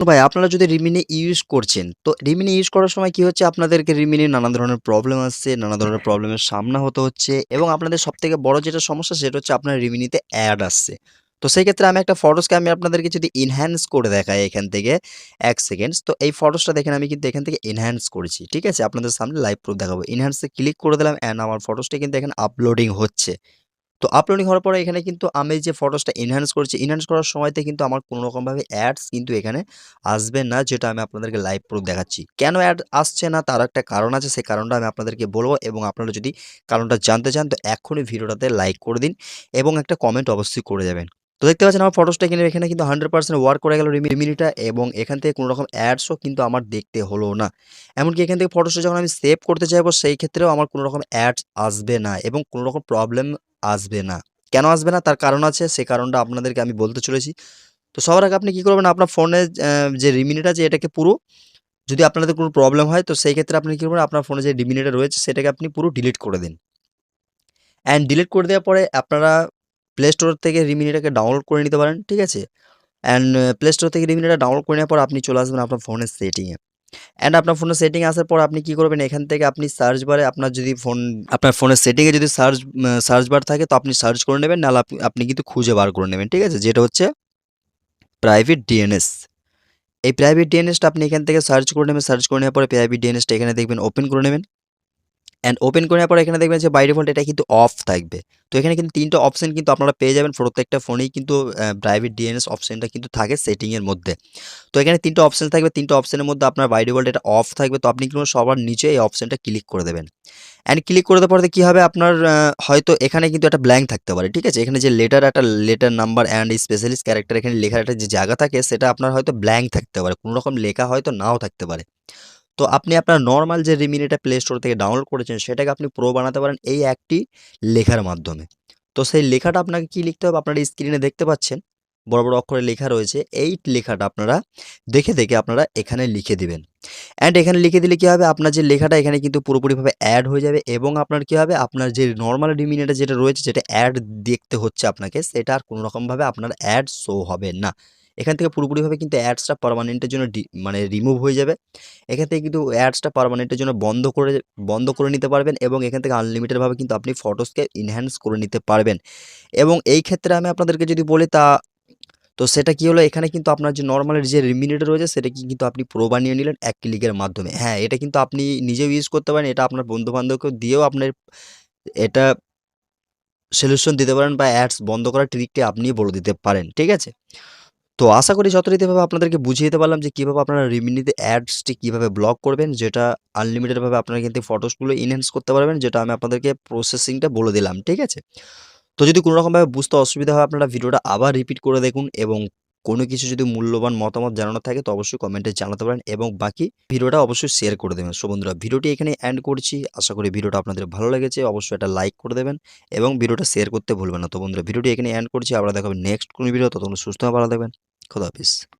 ভাই আপনারা যদি রিমিনি ইউজ করছেন, তো রিমিনি ইউজ করার সময় কি হচ্ছে আপনাদেরকে রিমিনির নানা ধরনের প্রবলেম আসছে, নানা ধরনের প্রবলেমের সামনা হতে হচ্ছে এবং আপনাদের সবথেকে বড় যেটা সমস্যা সেটা হচ্ছে আপনার রিমিনিতে অ্যাড আসছে। তো সেই ক্ষেত্রে আমি একটা ফটোসকে আমি আপনাদেরকে যদি এনহ্যান্স করে দেখাই এখান থেকে এক সেকেন্ডস তো এই ফটোসটা দেখেন আমি কিন্তু এখান থেকে এনহ্যান্স করেছি। ঠিক আছে? আপনাদের সামনে লাইভ প্রুফ দেখাবো। এনহ্যান্স এ ক্লিক করে দিলাম অ্যান্ড আমার ফটোসটা কিন্তু এখানে আপলোডিং হচ্ছে। তো আপলোডিং হওয়ার পরে এখানে কিন্তু আমি যে ফটোসটা এনহ্যান্স করছি এনহ্যান্স করার সময়তে কিন্তু আমার কোনো রকমভাবে অ্যাডস কিন্তু এখানে আসবে না, যেটা আমি আপনাদেরকে লাইভ প্রুফ দেখাচ্ছি। কেন অ্যাড আসছে না তার একটা কারণ আছে, সেই কারণটা আমি আপনাদেরকে বলব এবং আপনারা যদি কারণটা জানতে চান, তো এক্ষুনি ভিডিওটাতে লাইক করে দিন এবং একটা কমেন্ট অবশ্যই করে যাবেন। তো দেখতে পাচ্ছেন আমার ফটোসটা কিনে এখানে কিন্তু 100% ওয়ার্ক করে গেল রিমি রিমিনিটা এবং এখান থেকে কোনো রকম অ্যাডসও কিন্তু আমার দেখতে হলো না। এমনকি এখান থেকে ফটোসটা যখন আমি সেভ করতে চাইব, সেই ক্ষেত্রেও আমার কোনো রকম অ্যাডস আসবে না এবং কোনো রকম প্রবলেম আসবে না। কেন আসবে না তার কারণ আছে, সে কারণটা আপনাদেরকে আমি বলতে চলেছি। তো সবার আগে আপনি কি করবেন আপনার ফোনে যে রিমিনিটা আছে, এটাকে পুরো যদি আপনাদের কোনো প্রবলেম হয়, তো সেই ক্ষেত্রে আপনি কি করবেন আপনার ফোনে যে রিমিনিটা রয়েছে, সেটাকে আপনি পুরো ডিলিট করে দিন। অ্যান্ড ডিলিট করে দেওয়ার পরে আপনারা প্লে স্টোর থেকে রিমিনিটাকে ডাউনলোড করে নিতে পারেন। ঠিক আছে? অ্যান্ড প্লে স্টোর থেকে রিমিনিটা ডাউনলোড করে নেওয়ার পর আপনি চলে আসবেন আপনার ফোনের সেটিংয়ে। অ্যান্ড আপনার ফোনের সেটিং আসার পর আপনি কি করবেন এখান থেকে আপনি সার্চ বারে আপনার যদি ফোন আপনার ফোনের সেটিংয়ে যদি সার্চ সার্চ বার থাকে, তো আপনি সার্চ করে নেবেন, নাহলে আপনি আপনি কিন্তু খুঁজে বার করে নেবেন। ঠিক আছে? যেটা হচ্ছে প্রাইভেট ডিএনএস। এই প্রাইভেট ডিএনএসটা আপনি এখান থেকে সার্চ করে নেবেন। সার্চ করে নেওয়ার পরে প্রাইভেট ডিএনএসটা এখানে দেখবেন ওপেন করে নেবেন। অ্যান্ড ওপেন করে নেওয়ার পরে এখানে দেখবেন যে বাই ডিফল্ট এটা কিন্তু অফ থাকবে। তো এখানে কিন্তু ৩ টা অপশন কিন্তু আপনারা পেয়ে যাবেন। প্রত্যেকটা ফোনেই কিন্তু প্রাইভেট ডিএনএস অপশনটা কিন্তু থাকে সেটিংয়ের মধ্যে। তো এখানে ৩ টা অপশন থাকবে। ৩ টা অপশনের মধ্যে আপনার বাই ডিফল্ট এটা অফ থাকবে। তো আপনি কিন্তু সবার নিচে এই অপশনটা ক্লিক করে দেবেন। অ্যান্ড ক্লিক করে দেওয়ার পরে কি হবে আপনার হয়তো এখানে কিন্তু একটা ব্ল্যাঙ্ক থাকতে পারে। ঠিক আছে? এখানে যে লেটার একটা letter number and specialist character এখানে লেখার একটা যে জায়গা থাকে, সেটা আপনার হয়তো ব্ল্যাঙ্ক থাকতে পারে। কোনো রকম লেখা হয়তো নাও থাকতে পারে। তো আপনি আপনার নর্মাল যে রিমিনিটা প্লে স্টোর থেকে ডাউনলোড করেছেন সেটাকে আপনি প্রো বানাতে পারেন এই একটি লেখার মাধ্যমে। তো সেই লেখাটা আপনাকে কি লিখতে হবে আপনারা স্ক্রিনে দেখতে পাচ্ছেন। বড়, বড় অক্ষরে লেখা রয়েছে। এই লেখাটা আপনারা দেখে, দেখে আপনারা এখানে লিখে দিবেন। অ্যান্ড এখানে লিখে দিলে কি হবে আপনার যে লেখাটা এখানে কিন্তু পুরোপুরিভাবে অ্যাড হয়ে যাবে এবং আপনার কি হবে আপনার যে নর্মাল রিমিনিটা যেটা রয়েছে যেটা অ্যাড দেখতে হচ্ছে আপনাকে সেটা আর কোনো রকমভাবে আপনার অ্যাড শো হবে না। এখান থেকে পুরোপুরিভাবে কিন্তু অ্যাডসটা পারমানেন্টের জন্য মানে রিমুভ হয়ে যাবে। এখান থেকে কিন্তু অ্যাডসটা পারমানেন্টের জন্য বন্ধ করে বন্ধ করে নিতে পারবেন এবং এখান থেকে আনলিমিটেডভাবে কিন্তু আপনি ফটোসকে এনহ্যান্স করে নিতে পারবেন। এবং এই ক্ষেত্রে আমি আপনাদেরকে যদি বলি তা তো সেটা কি হলো এখানে কিন্তু আপনার যে নরমাল যে রিমিনিটা রয়েছে সেটা কিন্তু আপনি প্রো বানিয়ে নিলেন এক ক্লিকের মাধ্যমে। হ্যাঁ, এটা কিন্তু আপনি নিজেও ইউজ করতে পারেন। এটা আপনার বন্ধু-বান্ধবকে দিয়েও আপনার এটা সলিউশন দিতে পারেন বা অ্যাডস বন্ধ করার ট্রিকটি আপনিই বলে দিতে পারেন। ঠিক আছে? তো আশা করি যথারীতিভাবে আপনাদেরকে বুঝিয়ে দিতে পারলাম যে কীভাবে আপনারা রিমিনিতে অ্যাডসটি কীভাবে ব্লক করবেন, যেটা আনলিমিটেড ভাবে আপনারা কিন্তু ফটোসগুলো এনহ্যান্স করতে পারবেন, যেটা আমি আপনাদেরকে প্রসেসিংটা বলে দিলাম। ঠিক আছে? তো যদি কোনো রকমভাবে বুঝতে অসুবিধা হয়, আপনারা ভিডিওটা আবার রিপিট করে দেখুন এবং কোনো কিছু যদি মূল্যবান মতামত জানানোর থাকে, তো অবশ্যই কমেন্টে জানাতে পারেন এবং বাকি ভিডিওটা অবশ্যই শেয়ার করে দেবেন। সো বন্ধুরা, ভিডিওটি এখানেই এন্ড করছি। আশা করি ভিডিওটা আপনাদের ভালো লেগেছে। অবশ্যই একটা লাইক করে দেবেন এবং ভিডিওটা শেয়ার করতে ভুলবেন না। তো বন্ধুরা, ভিডিওটি এখানে এন্ড করছি। আবার দেখাবেন নেক্সট কোনো ভিডিও ততক্ষণ সুস্থ ভালো থাকবেন। খোদা হাফেজ।